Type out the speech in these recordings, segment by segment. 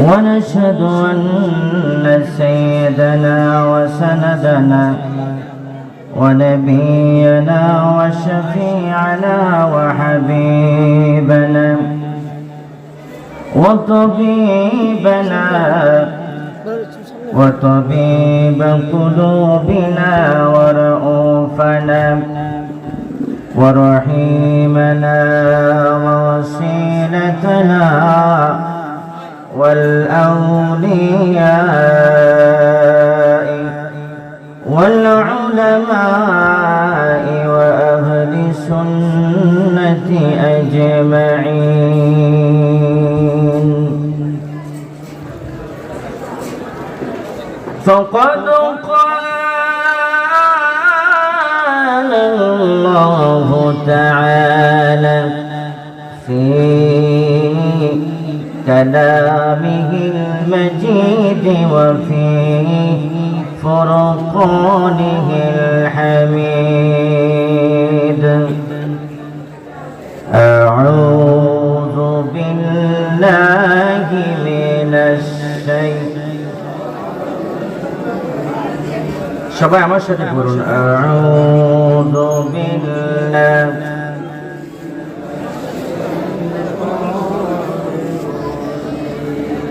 ونشهد أن سيدنا وسندنا ونبينا وشفيعنا وحبيبنا وطبيبنا وطبيب قلوبنا ورؤوفنا ورحيمنا ووسيلتنا والأولياء والعلماء وأهل السنة أجمعين. فقد قال الله تعالى في كلامه المجيد وفي فرقانه الحميد أعوذ بالله من الشيطان সবাই আমার সাথে বলুন আউযু বিল্লাহ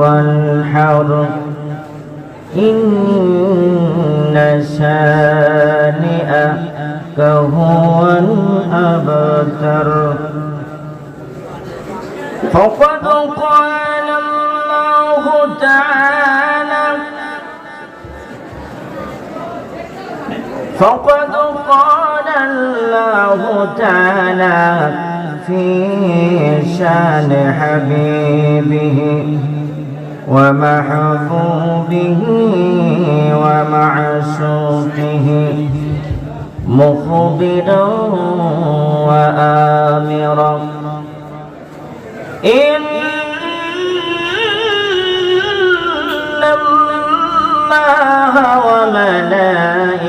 وانحر إن شانئك هو الأبتر. فقد قال الله تعالى فقد قال الله تعالى في شان حبيبه ومحبوبه ومعشوقه مخبرا وآمرا. إن الله وملائكته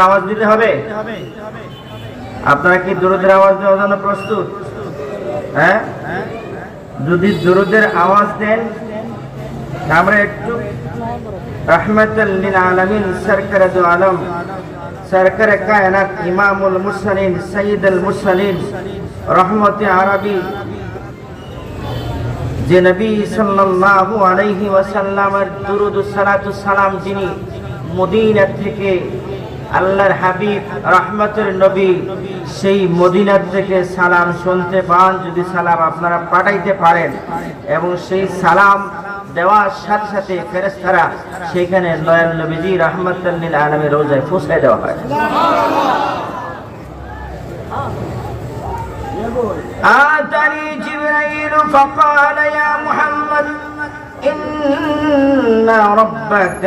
আওয়াজ দিতে হবে? আপনারা কি দুরুদের আওয়াজ দেওয়ার জন্য প্রস্তুত? হ্যাঁ? যদি দুরুদের আওয়াজ দেন আমরা একটু রহমতুল্লিল আলমিন সরকার আলম সরকার কায়নাত ইমামুল রহমতে আরবি। যে নবী সাল্লাল্লাহু আলাইহি ওয়াসাল্লামের দুরুদ ও সালাতু সালাম যিনি মদিনা থেকে আল্লাহর হাবিব রহমতের নবী সেই মদিনার থেকে সালাম শুনতে পান যদি সালাম আপনারা পাঠাইতে পারেন এবং সেই সালাম দেওয়ার সাথে সাথে ফেরেস্তারা সেখানে দয়াল নবীজি রহমতুল্লিল আলমের রোজায় পৌঁছায় দেওয়া হয় آتني جبريل فقال يا محمد إن ربك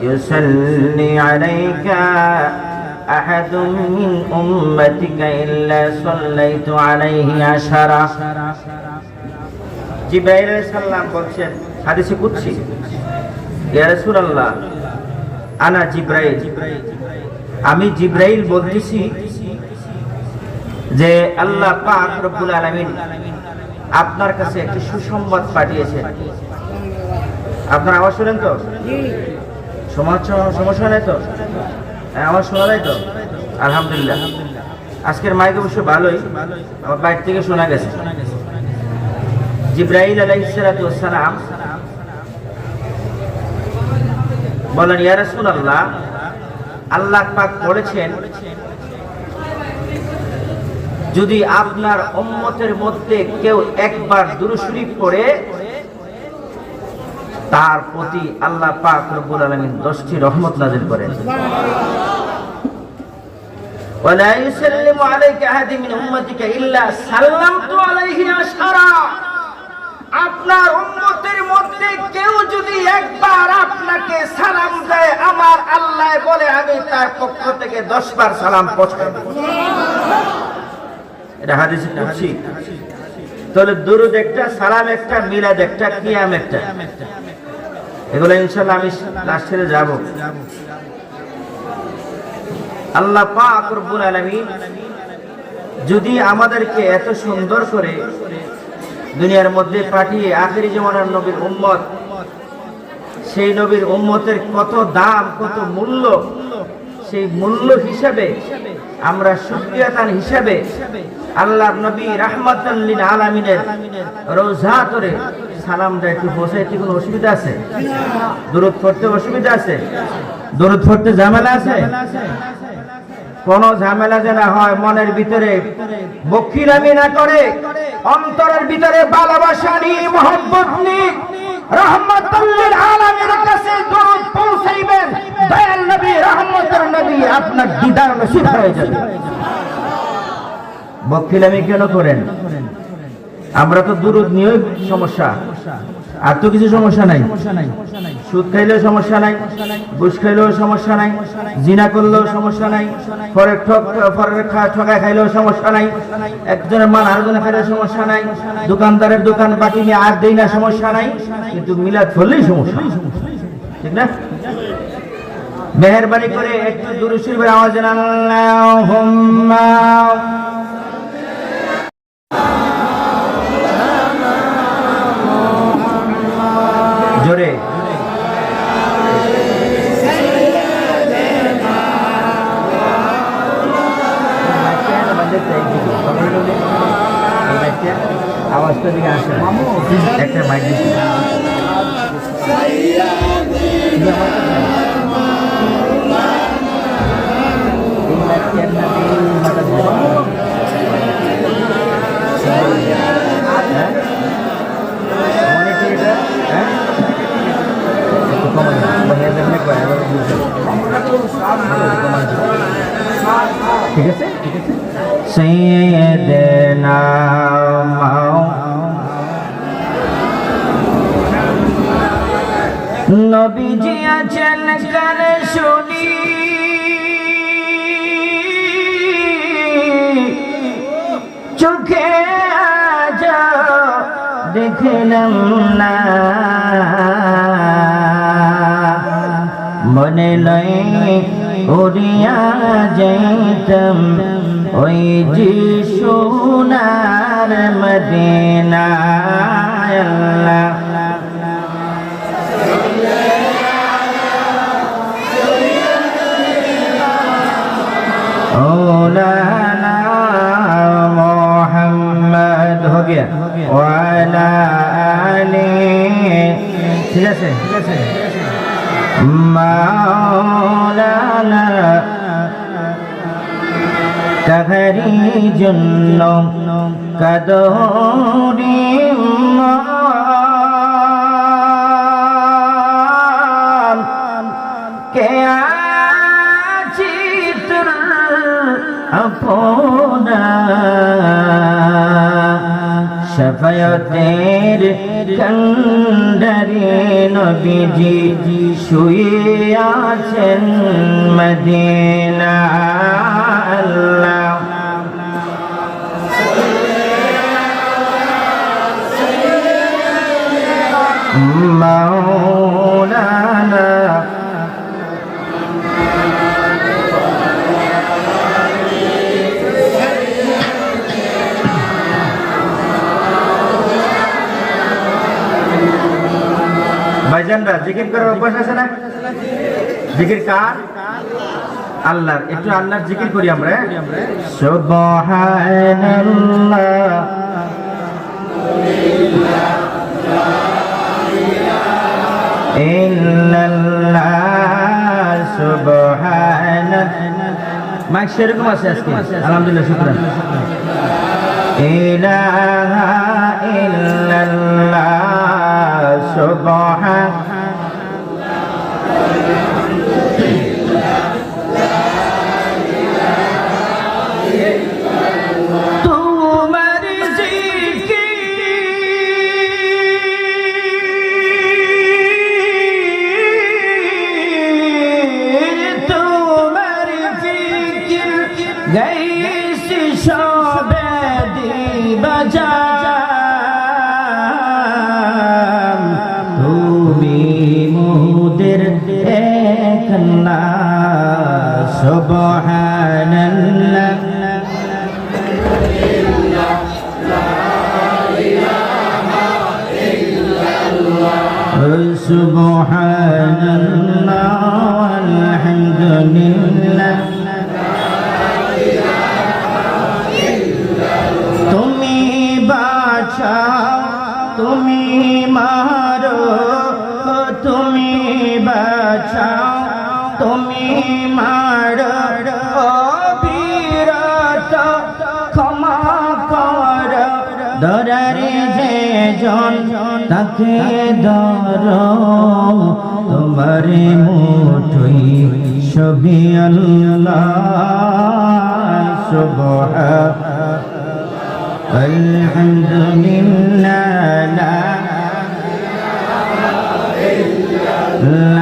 يصلي عليك أحد من أمتك إلا صليت عليه عشرة জিব্রাইল সাল্লাম বলছেন হাদিসে কুদসি ইয়া রাসূলুল্লাহ আনা জিব্রাইল আমি জিব্রাইল বলতেছি যে আল্লাহ পাক রব্বুল আলামিন আপনার কাছে একটি সুসংবাদ পাঠিয়েছেন আপনার আওয়াজ শুনেন তো সমস্যা তো? হ্যাঁ, আওয়াজ শোনা যায় আলহামদুলিল্লাহ। আজকের ভালোই। আমার আলাইসালাম বলেন রাসূলুল্লাহ আল্লাহ পাক বলেছেন যদি আপনার উম্মতের মধ্যে কেউ একবার দুরুশরীফ পড়ে তার প্রতি আল্লাহ পাক রব্বুল আলামিন 10টি রহমত নাযিল করেন ولا يسلم عليك احد من امتك الا سلمت عليه عشرا আপনার উম্মতের মধ্যে কেউ যদি একবার আপনাকে সালাম দেয় আমার আল্লাহ বলে আমি তার পক্ষ থেকে 10 বার সালাম পৌঁছাই দেব এটা হাদিসে কুদসি তাহলে দুরুদ একটা, সালাম একটা, মিলাদ একটা, কিয়াম একটা। এগুলো ইনশাআল্লাহ আমি লাস্টে যাব। আল্লাহ পাক রব্বুল আলামিন যদি আমাদেরকে এত সুন্দর করে দুনিয়ার মধ্যে পাঠিয়ে আখেরি জমানার নবীর উম্মত, সেই নবীর উম্মতের কত দাম, কত মূল্য, সেই মূল্য হিসাবে আমরা সুক্রিয়াতান হিসাবে আল্লাহ নবী রাহমাতাল্লিল আলামিনের রোজা করে সালাম দেয়। একটু পৌঁছাইতে কোনো অসুবিধা আছে? দূরত পড়তে অসুবিধা আছে? দূরত পড়তে ঝামেলা আছে? কোন ঝামেলা যেন হয়, মনের ভিতরে বক্ষিরামি না করে, অন্তরের ভিতরে ভালোবাসা নিয়ে মোহাম্মত নিয়ে রহমতুল্লিল আলামিনের কাছে দরুদ পৌঁছাইবেন। দয়াল নবী, রহমতের নবী আপনার দিদার নসিব হয়ে যাবে। বক্ষিলামি কেন করেন? আমরা তো দূরত নিয়ে সমস্যা। আর তো কিছু সমস্যা নাই। সুদ খাইলেও সমস্যা নাই, ঘুষ খাইলেও সমস্যা নাই, জিনা করলেও সমস্যা নাই পরের ঠক পরের খা- ঠকায় খাইলেও সমস্যা নাই, একজনের মান আরেকজনের খাইলেও সমস্যা নাই, দোকানদারের দোকান বাকি নিয়ে আর দেই না সমস্যা নাই, কিন্তু মিলাদ করলেই সমস্যা। ঠিক না? মেহরবানি করে একটু দুরুশরীফের আওয়াজ দেন যে সোনার মদিনা আল্লাহ। ঠিক আছে? ঠিক আছে। মাওলানা তাহারি জন্য কাদরি কে আছি তোর আপনা শফায়তের কন্ডরে নবীজি শুয়ে আছেন মদিনা আল্লাহ। মাও ভাইজানরা জিকির করার অভ্যাস আছে না? জিকির কার? আল্লাহর। একটু আল্লাহর জিকির করি আমরা হ্যাঁ? মাইক সেরকম আছে আজকে? আলহামদুলিল্লাহ, শুকরান। ইলাহা ইল্লাল্লাহ। সুবহান কাছে ধর তোমারে মুঠুই ছবি আল্লাহ সুবহ। আলহামদুলিল্লাহ লা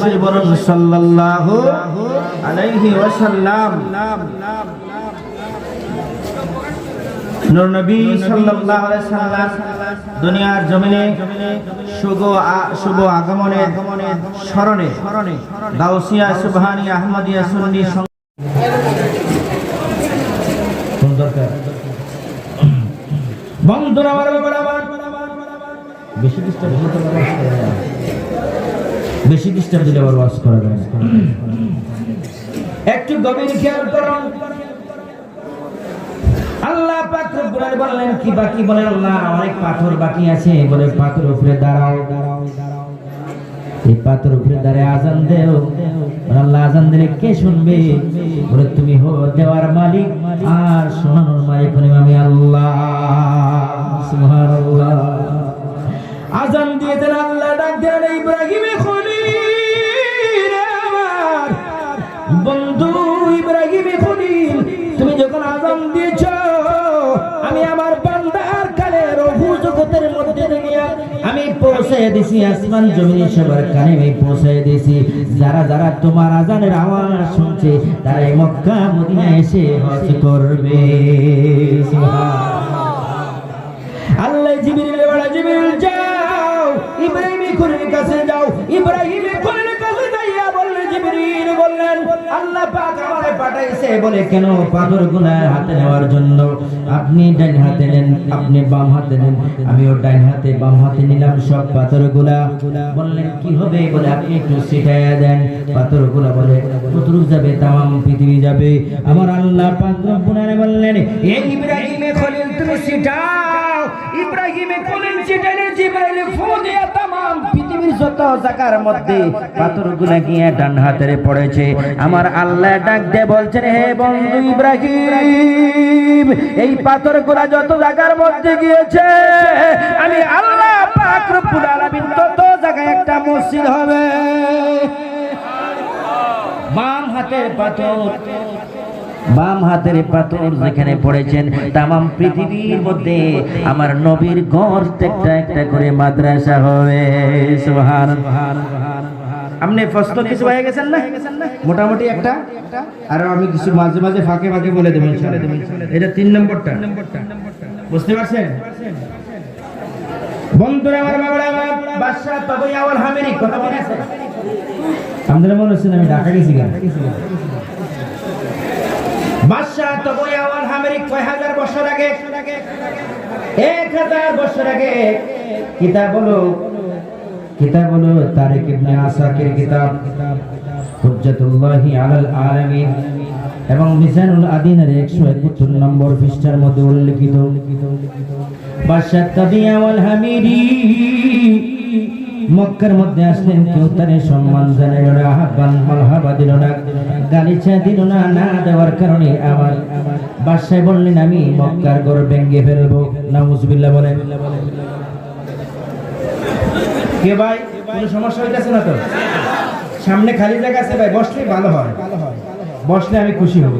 সরে বলুন সাল্লাল্লাহু আলাইহি ওয়াসাল্লাম। নবী সাল্লাল্লাহু আলাইহি সাল্লাম দুনিয়ার জমিনে শুভ শুভ আগমনের স্মরণে গাউসিয়া সুবহানি আহমদিয়া সুন্নি বন্ধুরা, আমার বেশি বেশি ডিস্টার্ব দিলে আবার ওয়াজ করা যায় একটু গভীর খেয়াল করুন আল্লাহ বললেন, কি বাকি? আল্লাহ অনেক পাথর বাকি আছে। বলে, পাথর উপরে দাঁড়াও এই পাথর উপরে দাঁড়ায় আজান দেও। আল্লাহ, আজান দিলে কে শুনবে? বলে, তুমি হো, দেওয়ার মালিক আর শোনানোর মালিক হলাম আমি আল্লাহ। সুবহানাল্লাহ। আজান দিয়েছেন আল্লাহ ডাক ইব্রাহিমে খলিল তুমি যখন দিয়েছ, আমি আমার বান্দার মধ্যে থেকে আমি পৌঁছে দিছি, আসমান সবার কানে আমি পৌঁছে দিছি। যারা যারা তোমার আজানের আওয়াজ শুনছে মক্কা মদিনা এসে হজ করবে। আল্লাহ জিবরিল জিবরিল, যাও। ইব্রাহিম কাছে যাও। ইব্রাহিম আল্লাহ পাক আমারে পাঠাইছে বলে কেন পাথরগুলা হাতে নেওয়ার জন্য? আপনি ডান হাতে নেন, আপনি বাম হাতে নেন। আমিও ডান হাতে, বাম হাতে নিলাম সব পাথরগুলা বললেন, কি হবে? বলে, আপনি একটু শিখাইয়া দেন। পাথরগুলা বলে কতটুক যাবে, তাম পৃথিবী যাবে। আমার আল্লাহ পাক বললেন এই ইব্রাহিমে খলিল, তুমি শিখাও ইব্রাহিমে খলিল শিখাইলে জিব্রাইল ফু দিয়া তাম ডান হাতের পড়েছে, আমার আল্লাহ ডাক দিয়ে বলছেন, হে বন্ধু ইব্রাহিম, এই পাথরগুলা যত জায়গার মধ্যে গিয়েছে, আমি আল্লাহ পাক তত জায়গায় একটা মসজিদ হবে। বাম হাতের পাথর বাম হাতের পাথর যেখানে পড়েছেন, তামাম পৃথিবীর মধ্যে আমার নবীর গড় একটা একটা করে মাদ্রাসা হবে। আপনি ফস্ত কিছু হয়ে গেছেন না? মোটামুটি একটা? আর আমি কিছু মাঝে মাঝে ফাঁকে ফাঁকে বলে দেবেন এটা তিন নম্বরটা। বুঝতে পারছেন? বন্ধুরা, আমার বাবা আমার তবে আওয়াল হামেরি কথা মনে আছে? মনে হচ্ছে আমি ঢাকা গেছি বাদশাহ তবে আওয়াল হামেরি কয় হাজার বছর আগে? এক হাজার বছর আগে। কিতাব হলো কিতাব হলো তারিক ইবনে আসাকির কিতাব। হুজ্জাতুল্লাহি আলাল আলামিন। এবং মিজানুল আদিনের একশো একাত্তর নম্বর পৃষ্ঠার মধ্যে উল্লেখিত। বাদশাহ তাবিয়া ওয়াল হামিরি মক্কার মধ্যে আসলেন কেউ তারে সম্মান জানাইল না, আহ্বান, মালহাবা দিল না, গালিচা দিল না না দেওয়ার কারণে আমার বাদশাহ বললেন, আমি মক্কার ঘর ভেঙ্গে ফেলব। নাউজুবিল্লাহ বলেন। কে ভাই? কোনো সমস্যা হইতেছে না তো? সামনে খালি জায়গা আছে ভাই, বসলে ভালো হয়। বসলে আমি খুশি হব।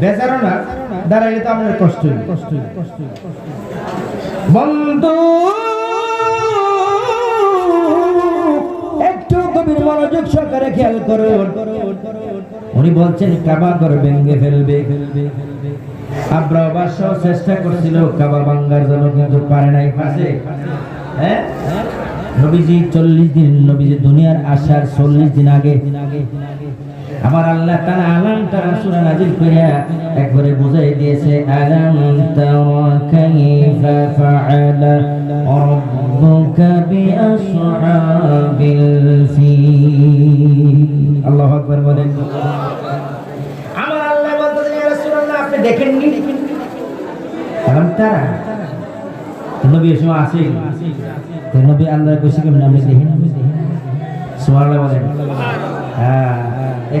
বেচারো না, দাঁড়াইলে তো আমার কষ্ট কষ্ট বন্ধু! একটু মনোযোগ সহকারে খেয়াল করুন। উনি বলছেন, কাবা ঘর ভেঙ্গে ফেলবে। আব্রা চেষ্টা করছিল, কাবা ভাঙ্গার জন্য কিন্তু পারে নাই পাশে হ্যাঁ? নবীজি চল্লিশ দিন, নবীজি দুনিয়ার আসার চল্লিশ দিন আগে আমার আল্লাহ তাআলা আলাম তারা সূরা নাজিল করে একবারে বুঝাই দিয়েছে, আলাম তারা কাইফা ফাআলা বিআসহাবিল ফিল। আল্লাহু আকবার বলেন। আমার আল্লাহ বলতেছেন, ইয়া রাসূলুল্লাহ, আপনি তারা নবী সময় আসে নবী আল্লাহ কইছে কেমন? আমি দেখি সুবহানাল্লাহ বলেন। হ্যাঁ।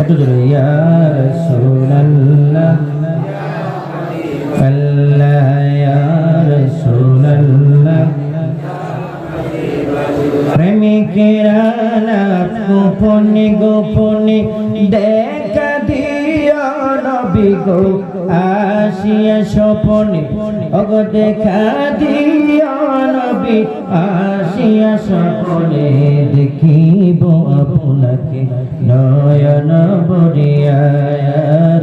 একটু জোরে ইয়া রাসূলুল্লাহ আল্লাহ ইয়া রাসূলুল্লাহ প্রেমিকেরা গোপনে গোপনে দেখা দিও নবী গো। আসিয়া স্বপনে অগ দেখা দিও নবী আসিয়া স্বপনে দেখিব আপনাকে। নয়ন বরিয়া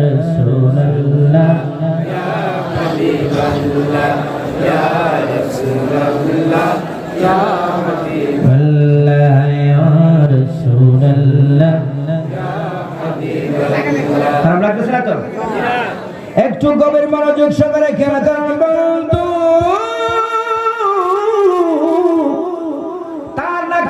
রাসূলুল্লাহ আল্লাহ ইয়া রাসূলুল্লাহ খারাপ লাগতেছে না তো? একটু গভীর মনোযোগ সহকারে খেলা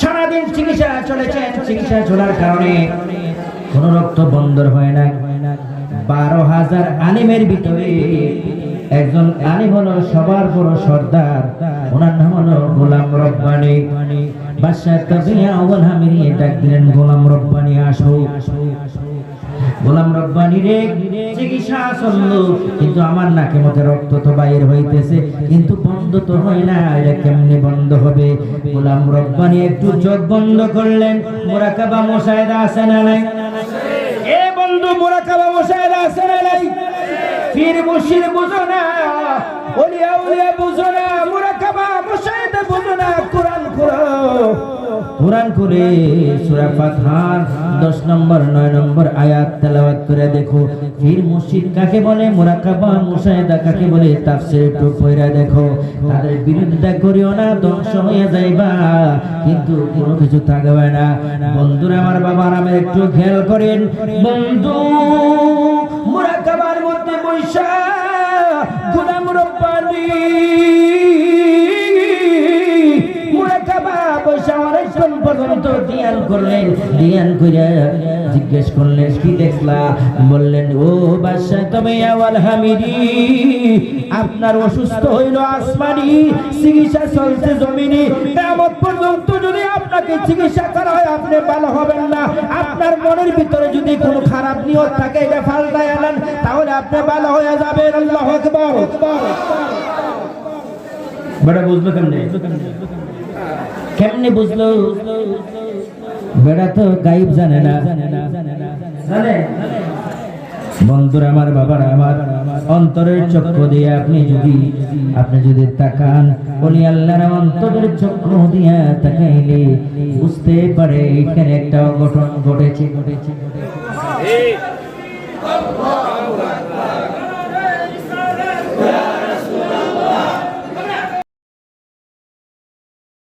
সারাদিন চিকিৎসা চলেছে, চিকিৎসা চলার কারণে কোন রক্ত বন্ধ হয় না বারো হাজার আলিমের ভিতরে একজন আলিম হলো সবার বড় সর্দার। ওনার নাম হলো গোলাম রব্বানি। বাদশাহ তাবিয়া আউয়াল হামিরি ডাক দিলেন, গোলাম রব্বানি, আসো। গোলাম রব্বানি রে, চিকিৎসা চলল। কিন্তু আমার নাকে মুখে রক্ত তো বাইর হইতেছে, কিন্তু বন্ধ তো হয় না, এটা কেমনে বন্ধ হবে? গোলাম রব্বানি একটু চোখ বন্ধ করলেন। মোরাকাবা মশাইরা আছে না নাই? এ বন্ধু, মোরাকাবা মশাইরা আছে না নাই? পীর মুর্শিদ বুঝো না, ওলিয়া উলিয়া বুঝো না, মোরাকাবা মশাইদা বুঝো না, কোরআন খুলো কোরআন করে সূরা ফাতহার 10 নম্বর 9 নম্বর আয়াত তেলাওয়াত করে দেখো। পীর মুর্শিদ কাকে বলে? মুরাকাবা মুশাহিদা কাকে বলে? তাফসীর একটু পড়া দেখো। তাদের বিরোধিতা করিও না, ধ্বংস হয়ে যাইবা। কিন্তু কোনো কিছু থাকবে না। বন্ধুরা, আমার বাবার আমি একটু খেয়াল করেন। বন্ধু মুরাকাবার মধ্যে বৈশা গোলাম রব্বানি ধ্যান করলেন ধ্যান করে জিজ্ঞেস করলেন, কি দেখলা? বললেন, ও বাদশাহ তুমি আওয়াল হামিদি, আপনার অসুস্থ হইল আসমানি, চিকিৎসা চলছে জমিনি। কেমন পর্যন্ত যদি আপনাকে চিকিৎসা করা হয়, আপনি ভালো হবেন না। আপনার মনের ভিতরে যদি কোনো খারাপ নিয়ত থাকে, এটা ফালতায় আনেন, তাহলে আপনি ভালো হয়ে যাবেন। আল্লাহ আকবার। বেটা বুঝলো কেমনে? কেমনে বুঝলো? বেটা তো গাইব জানে না। জানে? বন্ধুরা আমার বাবার আমার অন্তরের চক্র দিয়ে আপনি যদি আপনি যদি তাকান উনি আল্লাহর অন্তরের চক্র দিয়া তাকাইলে বুঝতে পারে এখানে একটা অঘটন ঘটেছে। ঘটেছে ঘটেছে